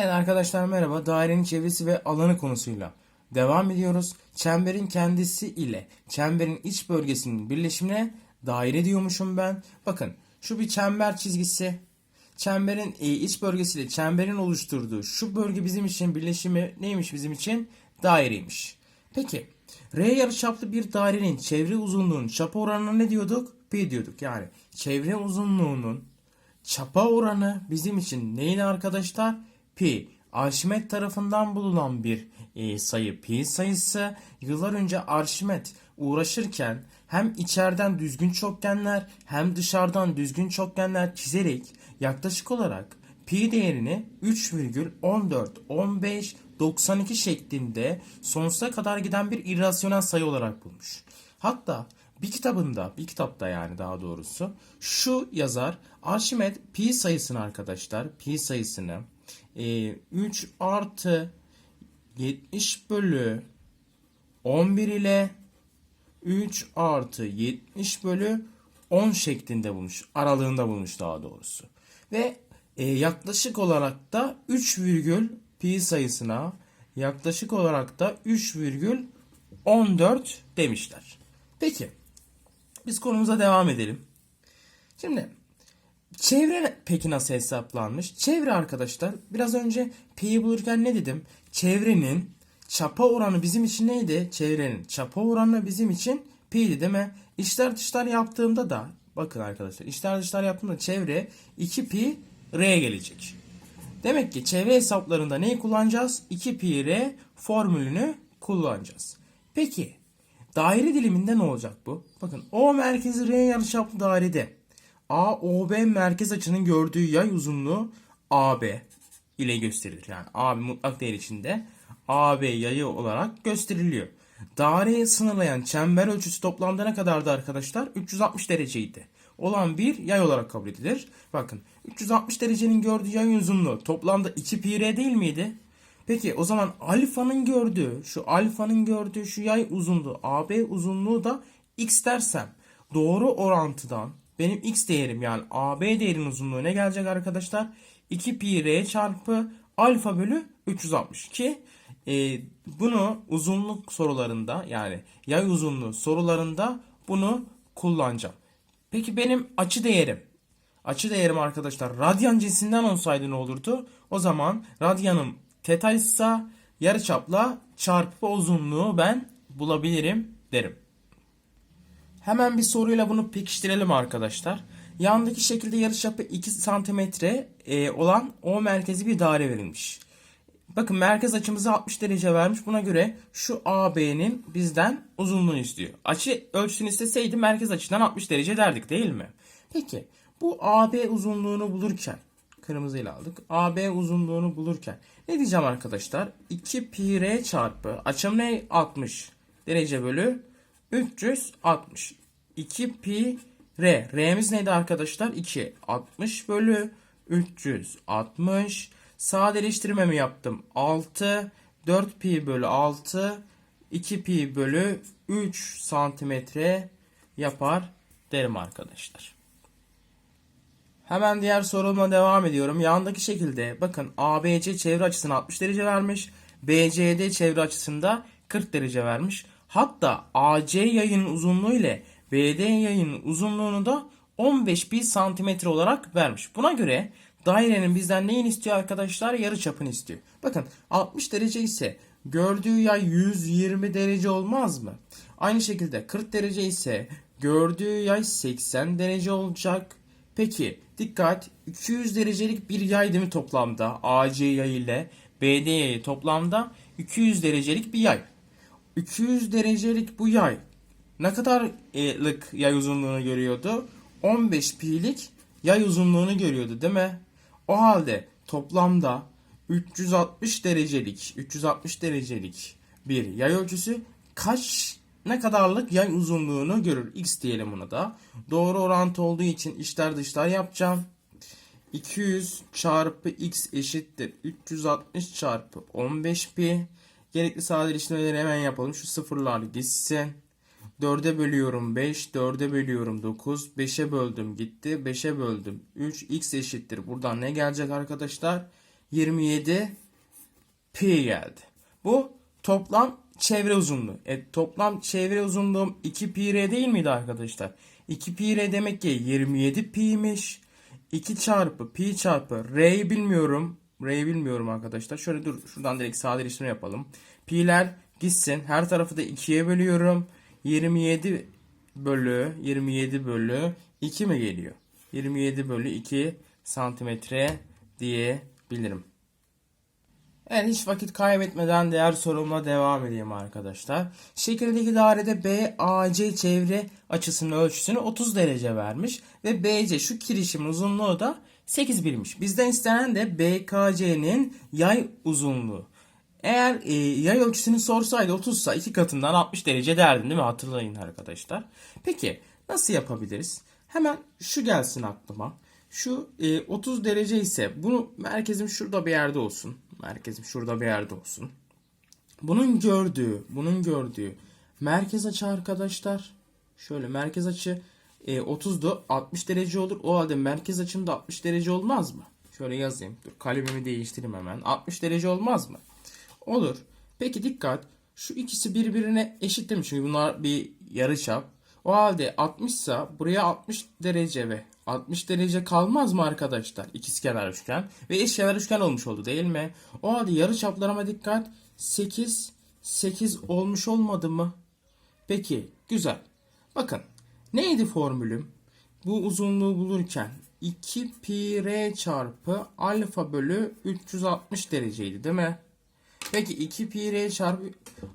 Evet arkadaşlar merhaba. Dairenin çevresi ve alanı konusuyla devam ediyoruz. Çemberin kendisi ile çemberin iç bölgesinin birleşimine daire diyormuşum ben. Bakın şu bir çember çizgisi. Çemberin e, iç bölgesiyle çemberin oluşturduğu şu bölge bizim için birleşimi neymiş bizim için? Daireymiş. Peki R yarıçaplı bir dairenin çevre uzunluğunun çapa oranına ne diyorduk? Pi diyorduk. Yani çevre uzunluğunun çapa oranı bizim için neydi arkadaşlar? Pi. Arşimet tarafından bulunan bir e, sayı pi sayısı. Yıllar önce Arşimet uğraşırken hem içeriden düzgün çokgenler hem dışarıdan düzgün çokgenler çizerek yaklaşık olarak pi değerini 3,1415 92 şeklinde sonsuza kadar giden bir irrasyonel sayı olarak bulmuş. Hatta bir kitabında, bir kitapta yani daha doğrusu şu yazar Arşimet pi sayısını arkadaşlar, pi sayısını e, 3 artı 70 bölü 11 ile 3 artı 70 bölü 10 şeklinde bulmuş. Aralığında bulmuş daha doğrusu. Ve e, yaklaşık olarak da 3 virgül pi sayısına yaklaşık olarak da 3,14 demişler. Peki biz konumuza devam edelim. Şimdi çevre peki nasıl hesaplanmış? Çevre arkadaşlar biraz önce pi'yi bulurken ne dedim? Çevrenin çapa oranı bizim için neydi? Çevrenin çapa oranı bizim için pi'ydi değil mi? İçler dışlar yaptığımda da bakın arkadaşlar içler dışlar yaptığımda çevre 2 pi r gelecek. Demek ki çevre hesaplarında neyi kullanacağız? 2 pi r formülünü kullanacağız. Peki daire diliminde ne olacak bu? Bakın O merkezi R yarıçaplı dairede AOB merkez açının gördüğü yay uzunluğu AB ile gösterilir. Yani AB mutlak değer içinde AB yayı olarak gösteriliyor. Daireyi sınırlayan çember ölçüsü toplamda ne kadardı arkadaşlar? 360 dereceydi. Olan bir yay olarak kabul edilir. Bakın 360 derecenin gördüğü yay uzunluğu toplamda 2 pi r değil miydi? Peki o zaman alfanın gördüğü, şu alfanın gördüğü şu yay uzunluğu, AB uzunluğu da x dersem doğru orantıdan benim x değerim yani AB değerinin uzunluğu ne gelecek arkadaşlar? 2 pi r çarpı alfa bölü 362. E, bunu uzunluk sorularında yani yay uzunluğu sorularında bunu kullanacağım. Peki benim açı değerim Açı değerim arkadaşlar radyan cinsinden olsaydı ne olurdu? O zaman radyanım teta ise yarıçapla çarpı uzunluğu ben bulabilirim derim. Hemen bir soruyla bunu pekiştirelim arkadaşlar. Yandaki şekilde yarıçapı 2 santimetre e, olan O merkezi bir daire verilmiş. Bakın merkez açımızı 60 derece vermiş. Buna göre şu AB'nin bizden uzunluğunu istiyor. Açı ölçüsünü isteseydi merkez açıdan 60 derece derdik değil mi? Peki bu AB uzunluğunu bulurken kırmızıyla aldık. AB uzunluğunu bulurken ne diyeceğim arkadaşlar? 2 pi r çarpı açım ne? 60 derece bölü 360. 2 pi r. R'miz neydi arkadaşlar? 2. 60 bölü 360. Sadeleştirme mi yaptım? 6. 4 pi bölü 6. 2 pi bölü 3 santimetre yapar derim arkadaşlar. Hemen diğer soruma devam ediyorum. Yandaki şekilde bakın ABC çevre açısını 60 derece vermiş. BCD çevre açısında 40 derece vermiş. Hatta AC yayının uzunluğu ile BD yayının uzunluğunu da 15 pi santimetre olarak vermiş. Buna göre dairenin bizden neyini istiyor arkadaşlar? Yarı çapını istiyor. Bakın 60 derece ise gördüğü yay 120 derece olmaz mı? Aynı şekilde 40 derece ise gördüğü yay 80 derece olacak. Peki dikkat 200 derecelik bir yay değil mi toplamda? AC yay ile BD yayı toplamda 200 derecelik bir yay. 200 derecelik bu yay ne kadarlık yay uzunluğunu görüyordu? 15 pi'lik yay uzunluğunu görüyordu değil mi? O halde toplamda 360 derecelik 360 derecelik bir yay ölçüsü kaç ne kadarlık yay uzunluğunu görür. X diyelim buna da. Doğru orantı olduğu için içler dışlar yapacağım. 200 çarpı x eşittir 360 çarpı 15 pi. Gerekli sadeleştirmeleri hemen yapalım. Şu sıfırlar gitsin. 4'e bölüyorum 5, 4'e bölüyorum 9, 5'e böldüm gitti, 5'e böldüm 3, x eşittir. Buradan ne gelecek arkadaşlar? 27 pi geldi. Bu toplam çevre uzunluğu. E, toplam çevre uzunluğum 2 pi r değil miydi arkadaşlar? 2 pi r demek ki 27 pi'ymiş. 2 çarpı pi çarpı r'yi bilmiyorum. R'yi bilmiyorum arkadaşlar. Şöyle dur şuradan direkt sadeleştirme yapalım. Pi'ler gitsin. Her tarafı da 2'ye bölüyorum. 27 bölü 27 bölü 2 mi geliyor? 27 bölü 2 santimetre diyebilirim. Evet hiç vakit kaybetmeden diğer sorumla devam edeyim arkadaşlar. Şekildeki dairede BAC çevre açısının ölçüsünü 30 derece vermiş ve BC şu kirişimin uzunluğu da 8 birimmiş. Bizden istenen de BKC'nin yay uzunluğu. Eğer e, yay ölçüsünü sorsaydı 30 ise 2 katından 60 derece derdim değil mi? Hatırlayın arkadaşlar. Peki nasıl yapabiliriz? Hemen şu gelsin aklıma. Şu e, 30 derece ise bunu merkezim şurada bir yerde olsun. Merkezim şurada bir yerde olsun. Bunun gördüğü, bunun gördüğü merkez açı arkadaşlar. Şöyle merkez açı e, 30'du 60 derece olur. O halde merkez açım da 60 derece olmaz mı? Şöyle yazayım. Dur kalemimi değiştireyim hemen. 60 derece olmaz mı? Olur. Peki dikkat. Şu ikisi birbirine eşit değil mi? Çünkü bunlar bir yarıçap. O halde 60 ise buraya 60 derece ve 60 derece kalmaz mı arkadaşlar? İkizkenar üçgen ve eşkenar üçgen olmuş oldu değil mi? O halde yarıçaplarıma dikkat. 8 8 olmuş olmadı mı? Peki güzel. Bakın neydi formülüm? Bu uzunluğu bulurken 2 pi r çarpı alfa bölü 360 dereceydi değil mi? Peki 2 pi r çarpı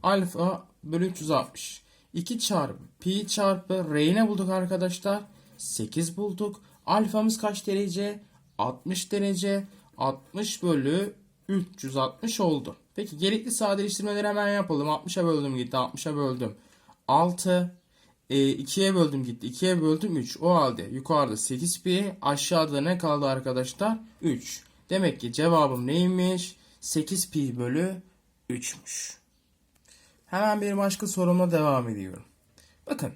alfa bölü 360. 2 çarpı pi çarpı r'yi ne bulduk arkadaşlar? 8 bulduk. Alfamız kaç derece? 60 derece. 60 bölü 360 oldu. Peki gerekli sadeleştirmeleri hemen yapalım. 60'a böldüm gitti. 60'a böldüm. 6. E, 2'ye böldüm gitti. 2'ye böldüm 3. O halde yukarıda 8 pi. Aşağıda ne kaldı arkadaşlar? 3. Demek ki cevabım neymiş? 8 pi bölü 3'müş. Hemen bir başka sorumla devam ediyorum. Bakın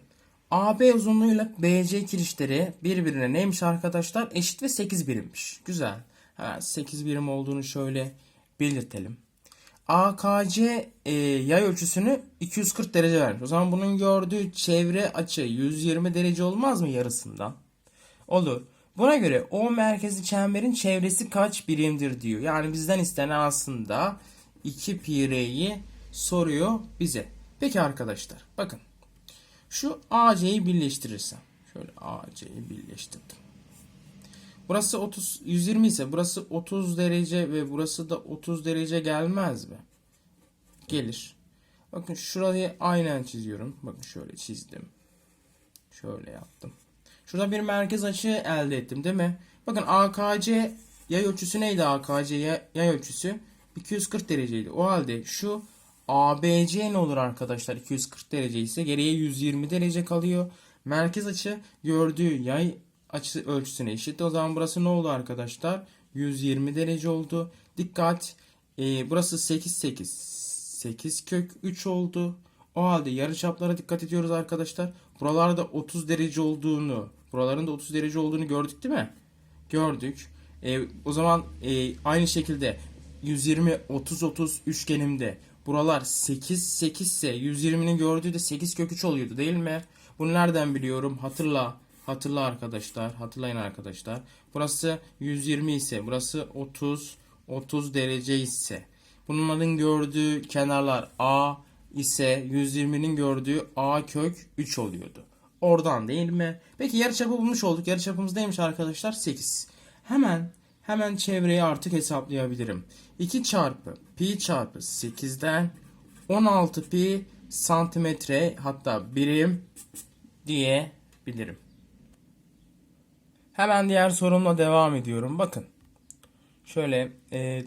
AB uzunluğuyla BC kirişleri birbirine neymiş arkadaşlar? Eşit ve 8 birimmiş. Güzel. Hemen 8 birim olduğunu şöyle belirtelim. AKC e, yay ölçüsünü 240 derece vermiş. O zaman bunun gördüğü çevre açı 120 derece olmaz mı yarısından? Olur. Buna göre O merkezi çemberin çevresi kaç birimdir diyor. Yani bizden istenen aslında 2 pi r'yi soruyor bize. Peki arkadaşlar bakın. Şu AC'yi birleştirirsem. Şöyle AC'yi birleştirdim. Burası 30 120 ise burası 30 derece ve burası da 30 derece gelmez mi? Gelir. Bakın şurayı aynen çiziyorum. Bakın şöyle çizdim. Şöyle yaptım. Şurada bir merkez açı elde ettim değil mi? Bakın AKC yay ölçüsü neydi AKC yay, ölçüsü? 240 dereceydi. O halde şu ABC ne olur arkadaşlar? 240 derece ise geriye 120 derece kalıyor. Merkez açı gördüğü yay açı ölçüsüne eşit. O zaman burası ne oldu arkadaşlar? 120 derece oldu. Dikkat. Ee, burası 8 8. 8 kök 3 oldu. O halde yarıçaplara dikkat ediyoruz arkadaşlar. Buralarda 30 derece olduğunu, buraların da 30 derece olduğunu gördük değil mi? Gördük. Ee, o zaman e, aynı şekilde 120 30 30 üçgenimde buralar 8 8 ise 120'nin gördüğü de 8 kök 3 oluyordu değil mi? Bunu nereden biliyorum? Hatırla. Hatırla arkadaşlar. Hatırlayın arkadaşlar. Burası 120 ise burası 30 30 derece ise bunların gördüğü kenarlar A ise 120'nin gördüğü A kök 3 oluyordu. Oradan değil mi? Peki yarıçapı bulmuş olduk. Yarıçapımız neymiş arkadaşlar? 8. Hemen hemen çevreyi artık hesaplayabilirim. 2 çarpı pi çarpı 8'den 16 pi santimetre hatta birim diyebilirim. Hemen diğer sorumla devam ediyorum. Bakın. Şöyle e,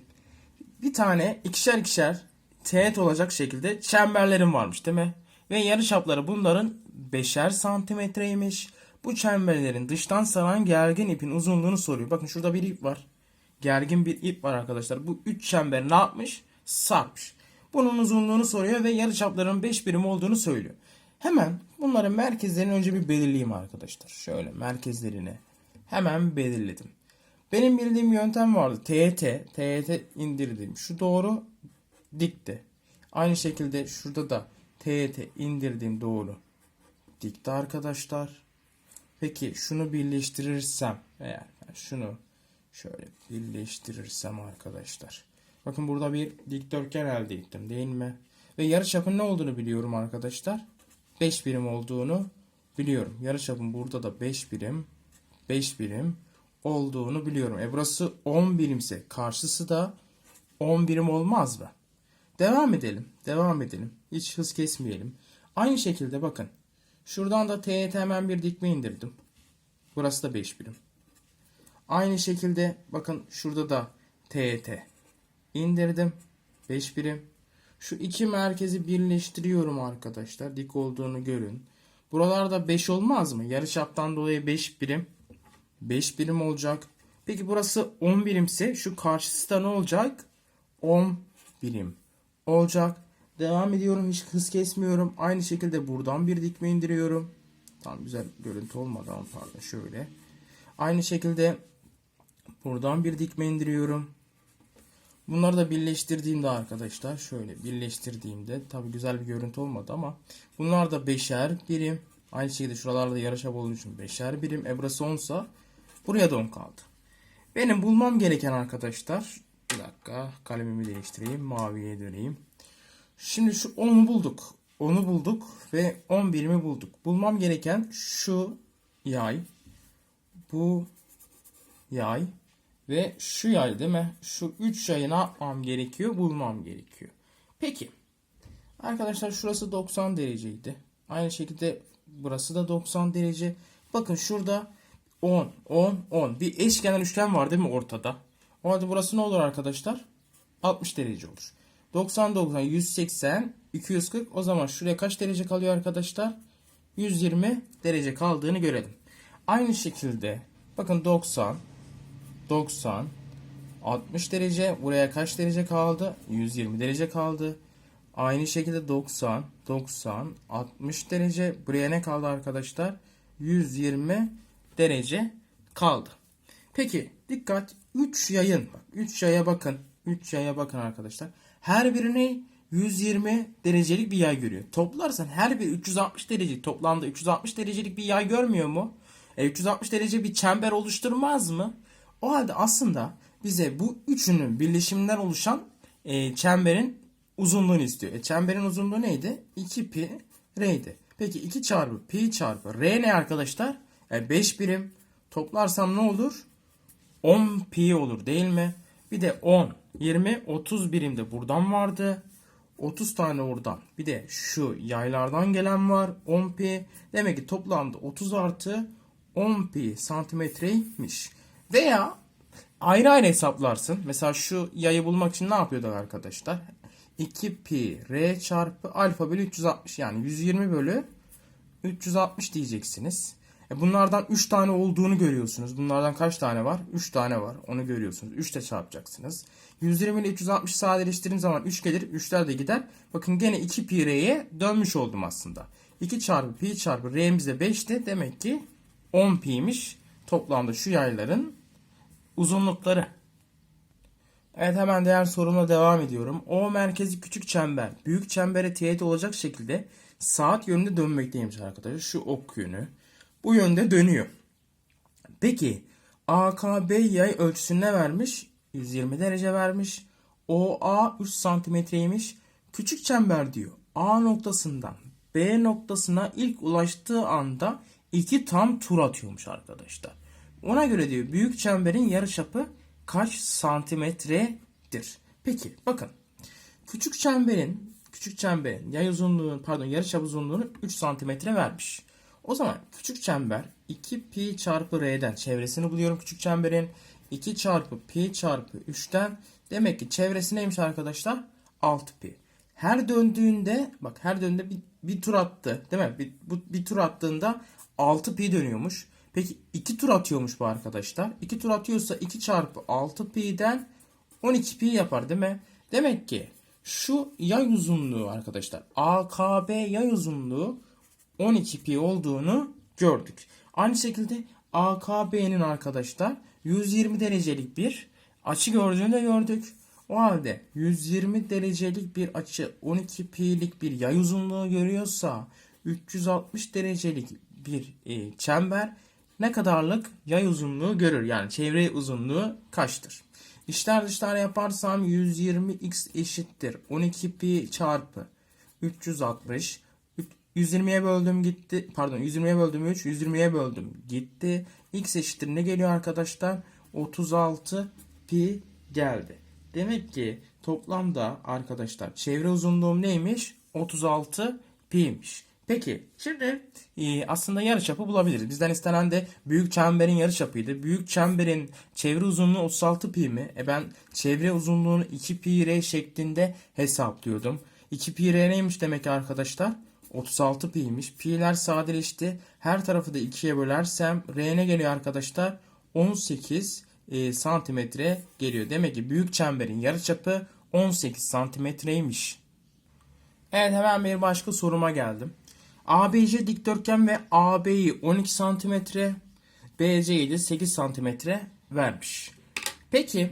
bir tane ikişer ikişer teğet olacak şekilde çemberlerim varmış değil mi? Ve yarıçapları bunların 5'er santimetreymiş. Bu çemberlerin dıştan saran gergin ipin uzunluğunu soruyor. Bakın şurada bir ip var. Gergin bir ip var arkadaşlar. Bu 3 çember ne yapmış? Sarmış. Bunun uzunluğunu soruyor ve yarıçapların 5 birim olduğunu söylüyor. Hemen bunların merkezlerini önce bir belirleyeyim arkadaşlar. Şöyle merkezlerini hemen belirledim. Benim bildiğim yöntem vardı. TET, TET indirdim. Şu doğru dikti. Aynı şekilde şurada da TET indirdim doğru dikti arkadaşlar. Peki şunu birleştirirsem eğer yani şunu şöyle birleştirirsem arkadaşlar. Bakın burada bir dikdörtgen elde ettim değil mi? Ve yarıçapın ne olduğunu biliyorum arkadaşlar. 5 birim olduğunu biliyorum. Yarıçapın burada da 5 birim 5 birim olduğunu biliyorum. E burası 10 birimse karşısı da 10 birim olmaz mı? Devam edelim. Devam edelim. Hiç hız kesmeyelim. Aynı şekilde bakın. Şuradan da teğet hemen bir dikme indirdim. Burası da 5 birim. Aynı şekilde bakın şurada da TET indirdim. 5 birim. Şu iki merkezi birleştiriyorum arkadaşlar. Dik olduğunu görün. Buralarda 5 olmaz mı? Yarıçaptan dolayı 5 birim. 5 birim olacak. Peki burası 10 birimse şu karşısı da ne olacak? 10 birim olacak. Devam ediyorum. Hiç hız kesmiyorum. Aynı şekilde buradan bir dikme indiriyorum. Tam güzel görüntü olmadı ama pardon şöyle. Aynı şekilde buradan bir dikme indiriyorum. Bunları da birleştirdiğimde arkadaşlar şöyle birleştirdiğimde tabi güzel bir görüntü olmadı ama bunlar da beşer birim. Aynı şekilde şuralarda yarışap olduğu için beşer birim. E burası 10 sa buraya da 10 kaldı. Benim bulmam gereken arkadaşlar bir dakika kalemimi değiştireyim maviye döneyim. Şimdi şu 10'u bulduk. 10'u bulduk ve 10 birimi bulduk. Bulmam gereken şu yay, bu yay ve şu yay değil mi? Şu 3 yayı ne yapmam gerekiyor? Bulmam gerekiyor. Peki. Arkadaşlar şurası 90 dereceydi. Aynı şekilde burası da 90 derece. Bakın şurada 10, 10, 10. Bir eşkenar üçgen var değil mi ortada? O halde burası ne olur arkadaşlar? 60 derece olur. 90, 90, 180, 240. O zaman şuraya kaç derece kalıyor arkadaşlar? 120 derece kaldığını görelim. Aynı şekilde bakın 90, 90, 60 derece. Buraya kaç derece kaldı? 120 derece kaldı. Aynı şekilde 90, 90, 60 derece. Buraya ne kaldı arkadaşlar? 120 derece kaldı. Peki dikkat 3 yayın. Bak 3 yaya bakın. 3 yaya bakın arkadaşlar. Her birine 120 derecelik bir yay görüyor. Toplarsan her bir 360 derece toplamda 360 derecelik bir yay görmüyor mu? E, 360 derece bir çember oluşturmaz mı? O halde aslında bize bu üçünün birleşiminden oluşan e, çemberin uzunluğunu istiyor. E, çemberin uzunluğu neydi? 2 pi r'ydi. Peki 2 çarpı pi çarpı r ne arkadaşlar? E, 5 birim. Toplarsam ne olur? 10 pi olur değil mi? Bir de 10, 20, 30 birim de buradan vardı. 30 tane oradan. Bir de şu yaylardan gelen var. 10 pi. Demek ki toplamda 30 artı 10 pi santimetreymiş. Veya ayrı ayrı hesaplarsın. Mesela şu yayı bulmak için ne yapıyorduk arkadaşlar? 2 pi r çarpı alfa bölü 360 yani 120 bölü 360 diyeceksiniz. E bunlardan 3 tane olduğunu görüyorsunuz. Bunlardan kaç tane var? 3 tane var. Onu görüyorsunuz. 3 ile çarpacaksınız. 120 ile 360 sadeleştirdiğim zaman 3 gelir. 3'ler de gider. Bakın gene 2 pi r'ye dönmüş oldum aslında. 2 çarpı pi çarpı r'miz de 5'ti. Demek ki 10 pi'ymiş. Toplamda şu yayların uzunlukları. Evet hemen diğer sorumla devam ediyorum. O merkezi küçük çember büyük çembere teğet olacak şekilde saat yönünde dönmekteymiş arkadaşlar. Şu ok yönü bu yönde dönüyor. Peki AKB yay ölçüsünü vermiş? 120 derece vermiş. OA 3 santimetreymiş. Küçük çember diyor. A noktasından B noktasına ilk ulaştığı anda iki tam tur atıyormuş arkadaşlar. Ona göre diyor büyük çemberin yarıçapı kaç santimetredir? Peki bakın. Küçük çemberin küçük çemberin yay uzunluğu pardon yarıçap uzunluğunu 3 santimetre vermiş. O zaman küçük çember 2 pi çarpı r'den çevresini buluyorum küçük çemberin. 2 çarpı pi çarpı 3'ten demek ki çevresi neymiş arkadaşlar? 6 pi. Her döndüğünde bak her döndüğünde bir, bir tur attı değil mi? Bir, bu, bir tur attığında 6 pi dönüyormuş. Peki 2 tur atıyormuş bu arkadaşlar. 2 tur atıyorsa 2 çarpı 6 pi'den 12 pi yapar değil mi? Demek ki şu yay uzunluğu arkadaşlar AKB yay uzunluğu 12 pi olduğunu gördük. Aynı şekilde AKB'nin arkadaşlar 120 derecelik bir açı gördüğünü de gördük. O halde 120 derecelik bir açı 12 pi'lik bir yay uzunluğu görüyorsa 360 derecelik bir e, çember ne kadarlık yay uzunluğu görür? Yani çevre uzunluğu kaçtır? İşler dışlar yaparsam 120x eşittir 12 pi çarpı 360 120'ye böldüm gitti. Pardon 120'ye böldüm 3. 120'ye böldüm gitti. X eşittir ne geliyor arkadaşlar? 36 pi geldi. Demek ki toplamda arkadaşlar çevre uzunluğum neymiş? 36 pi'ymiş. Peki şimdi e, aslında yarıçapı bulabiliriz. Bizden istenen de büyük çemberin yarıçapıydı. Büyük çemberin çevre uzunluğu 36 pi mi? E ben çevre uzunluğunu 2 pi r şeklinde hesaplıyordum. 2 pi r neymiş demek ki arkadaşlar? 36 pi'ymiş. Pi'ler sadeleşti. Her tarafı da 2'ye bölersem r geliyor arkadaşlar? 18 e, santimetre geliyor. Demek ki büyük çemberin yarıçapı 18 santimetreymiş. Evet hemen bir başka soruma geldim. ABC dikdörtgen ve AB'yi 12 santimetre, BC'yi de 8 santimetre vermiş. Peki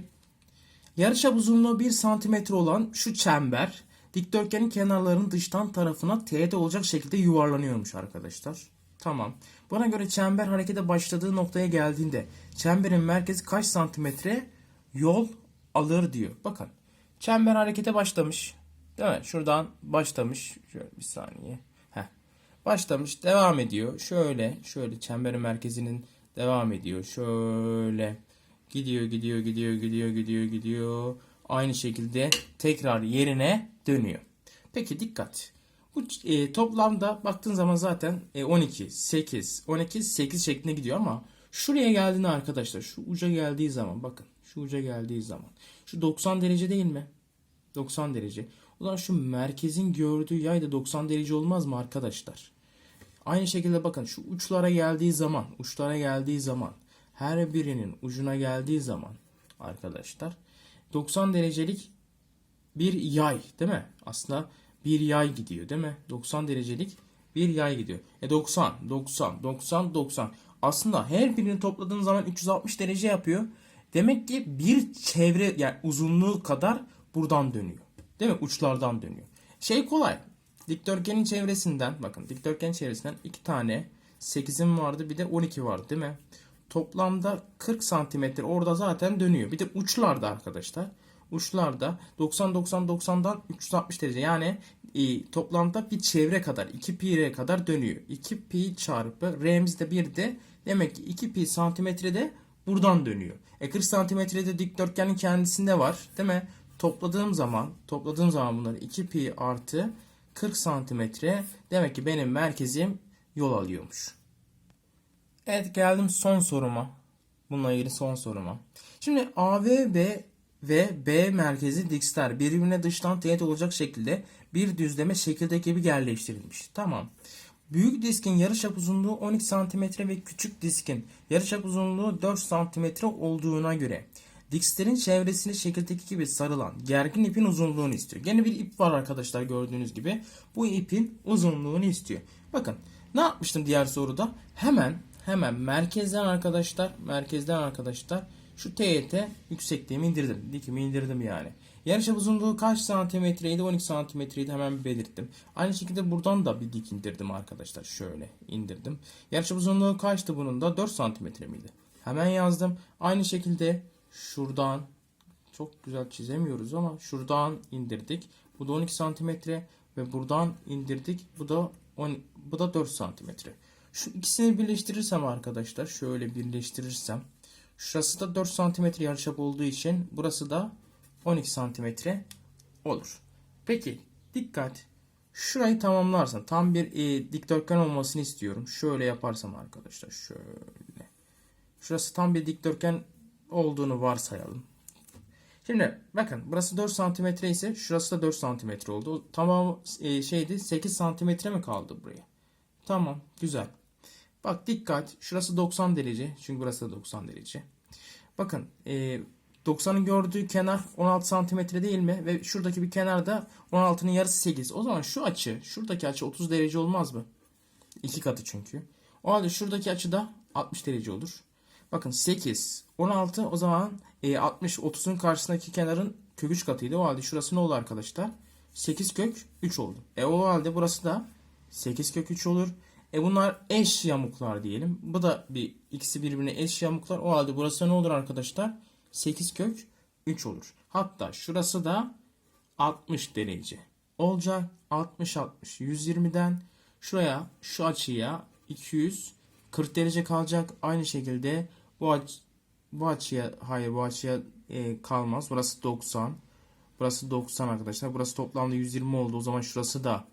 yarıçap uzunluğu 1 santimetre olan şu çember dikdörtgenin kenarlarının dıştan tarafına teğet olacak şekilde yuvarlanıyormuş arkadaşlar. Tamam. Buna göre çember harekete başladığı noktaya geldiğinde çemberin merkezi kaç santimetre yol alır diyor. Bakın çember harekete başlamış. Değil mi? Şuradan başlamış. Şöyle bir saniye. Heh. Başlamış. Devam ediyor. Şöyle. Şöyle çemberin merkezinin devam ediyor. Şöyle. Gidiyor gidiyor gidiyor gidiyor gidiyor gidiyor. Aynı şekilde tekrar yerine dönüyor. Peki dikkat. Bu e, toplamda baktığın zaman zaten e, 12, 8, 12, 8 şeklinde gidiyor ama şuraya geldiğinde arkadaşlar şu uca geldiği zaman bakın şu uca geldiği zaman şu 90 derece değil mi? 90 derece. O zaman şu merkezin gördüğü yay da 90 derece olmaz mı arkadaşlar? Aynı şekilde bakın şu uçlara geldiği zaman, uçlara geldiği zaman, her birinin ucuna geldiği zaman arkadaşlar 90 derecelik bir yay değil mi? Aslında bir yay gidiyor değil mi? 90 derecelik bir yay gidiyor. E 90, 90, 90, 90. Aslında her birini topladığın zaman 360 derece yapıyor. Demek ki bir çevre yani uzunluğu kadar buradan dönüyor. Değil mi? Uçlardan dönüyor. Şey kolay. Dikdörtgenin çevresinden bakın dikdörtgenin çevresinden iki tane 8'im vardı bir de 12 vardı değil mi? Toplamda 40 santimetre orada zaten dönüyor. Bir de uçlarda arkadaşlar. Uçlarda 90 90 90'dan 360 derece yani e, toplamda bir çevre kadar 2 pi r kadar dönüyor. 2 pi çarpı r'miz de 1 de demek ki 2 pi santimetrede buradan dönüyor. E 40 santimetrede dikdörtgenin kendisinde var değil mi? Topladığım zaman topladığım zaman bunları 2 pi artı 40 santimetre demek ki benim merkezim yol alıyormuş. Evet geldim son soruma. Bununla ilgili son soruma. Şimdi AVB ve B merkezi diksler birbirine dıştan teğet olacak şekilde bir düzleme şekildeki gibi yerleştirilmiş. Tamam. Büyük diskin yarıçap uzunluğu 12 cm ve küçük diskin yarıçap uzunluğu 4 cm olduğuna göre dikslerin çevresini şekildeki gibi sarılan gergin ipin uzunluğunu istiyor. Gene bir ip var arkadaşlar gördüğünüz gibi. Bu ipin uzunluğunu istiyor. Bakın ne yapmıştım diğer soruda? Hemen hemen merkezden arkadaşlar merkezden arkadaşlar şu teğet yüksekliğimi indirdim. Dikimi indirdim yani. Yarıçap uzunluğu kaç santimetreydi? 12 santimetreydi hemen belirttim. Aynı şekilde buradan da bir dik indirdim arkadaşlar. Şöyle indirdim. Yarıçap uzunluğu kaçtı bunun da? 4 santimetre miydi? Hemen yazdım. Aynı şekilde şuradan çok güzel çizemiyoruz ama şuradan indirdik. Bu da 12 santimetre ve buradan indirdik. Bu da 10, bu da 4 santimetre. Şu ikisini birleştirirsem arkadaşlar şöyle birleştirirsem Şurası da 4 cm yarıçap olduğu için burası da 12 cm olur. Peki dikkat. Şurayı tamamlarsam tam bir e, dikdörtgen olmasını istiyorum. Şöyle yaparsam arkadaşlar şöyle. Şurası tam bir dikdörtgen olduğunu varsayalım. Şimdi bakın burası 4 cm ise şurası da 4 cm oldu. Tamam e, şeydi 8 cm mi kaldı buraya? Tamam güzel. Bak dikkat. Şurası 90 derece. Çünkü burası da 90 derece. Bakın e, 90'ın gördüğü kenar 16 santimetre değil mi? Ve şuradaki bir kenarda 16'nın yarısı 8. O zaman şu açı, şuradaki açı 30 derece olmaz mı? İki katı çünkü. O halde şuradaki açı da 60 derece olur. Bakın 8, 16 o zaman e, 60, 30'un karşısındaki kenarın kök 3 katıydı. O halde şurası ne oldu arkadaşlar? 8 kök 3 oldu. E o halde burası da 8 kök 3 olur. E bunlar eş yamuklar diyelim. Bu da bir ikisi birbirine eş yamuklar. O halde burası ne olur arkadaşlar? 8 kök 3 olur. Hatta şurası da 60 derece olacak. 60 60 120'den şuraya şu açıya 240 derece kalacak. Aynı şekilde bu aç bu açıya hayır bu açıya e, kalmaz. Burası 90. Burası 90 arkadaşlar. Burası toplamda 120 oldu. O zaman şurası da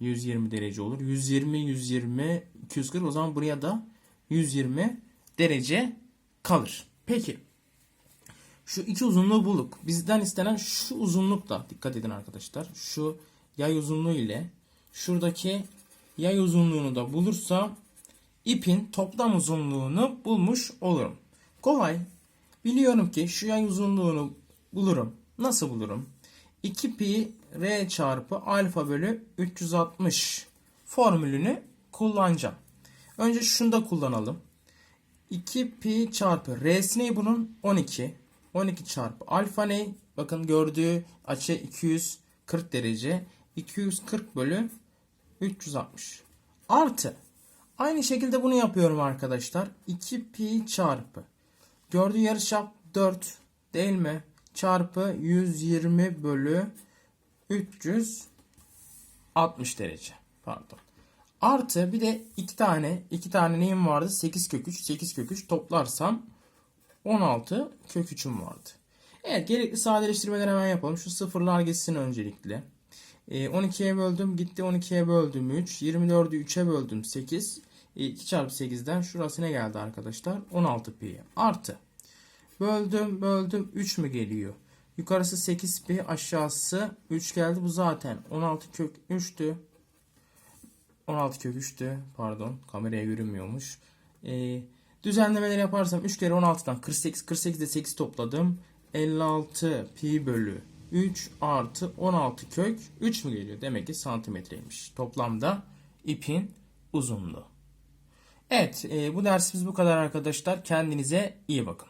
120 derece olur. 120 120 240 o zaman buraya da 120 derece kalır. Peki şu iki uzunluğu bulduk. Bizden istenen şu uzunlukla dikkat edin arkadaşlar. Şu yay uzunluğu ile şuradaki yay uzunluğunu da bulursam ipin toplam uzunluğunu bulmuş olurum. Kolay. Biliyorum ki şu yay uzunluğunu bulurum. Nasıl bulurum? 2 pi r çarpı alfa bölü 360 formülünü kullanacağım. Önce şunu da kullanalım. 2 pi çarpı r'si ne bunun? 12. 12 çarpı alfa ne? Bakın gördüğü açı 240 derece. 240 bölü 360. Artı. Aynı şekilde bunu yapıyorum arkadaşlar. 2 pi çarpı. Gördüğü yarıçap 4 değil mi? Çarpı 120 bölü 360 derece. Pardon. Artı bir de iki tane iki tane neyim vardı? 8 kök 3 8 kök 3 toplarsam 16 kök 3'üm vardı. Evet gerekli sadeleştirmeleri hemen yapalım. Şu sıfırlar gitsin öncelikle. E, 12'ye böldüm gitti 12'ye böldüm 3. 24'ü 3'e böldüm 8. E, 2 çarpı 8'den şurası ne geldi arkadaşlar? 16 pi artı. Böldüm böldüm 3 mü geliyor? Yukarısı 8 pi aşağısı 3 geldi. Bu zaten 16 kök 3'tü. 16 kök 3'tü. Pardon kameraya görünmüyormuş. Ee, düzenlemeleri yaparsam 3 kere 16'dan 48. 48'de 8 topladım. 56 pi bölü 3 artı 16 kök 3 mü geliyor? Demek ki santimetreymiş. Toplamda ipin uzunluğu. Evet e, bu dersimiz bu kadar arkadaşlar. Kendinize iyi bakın.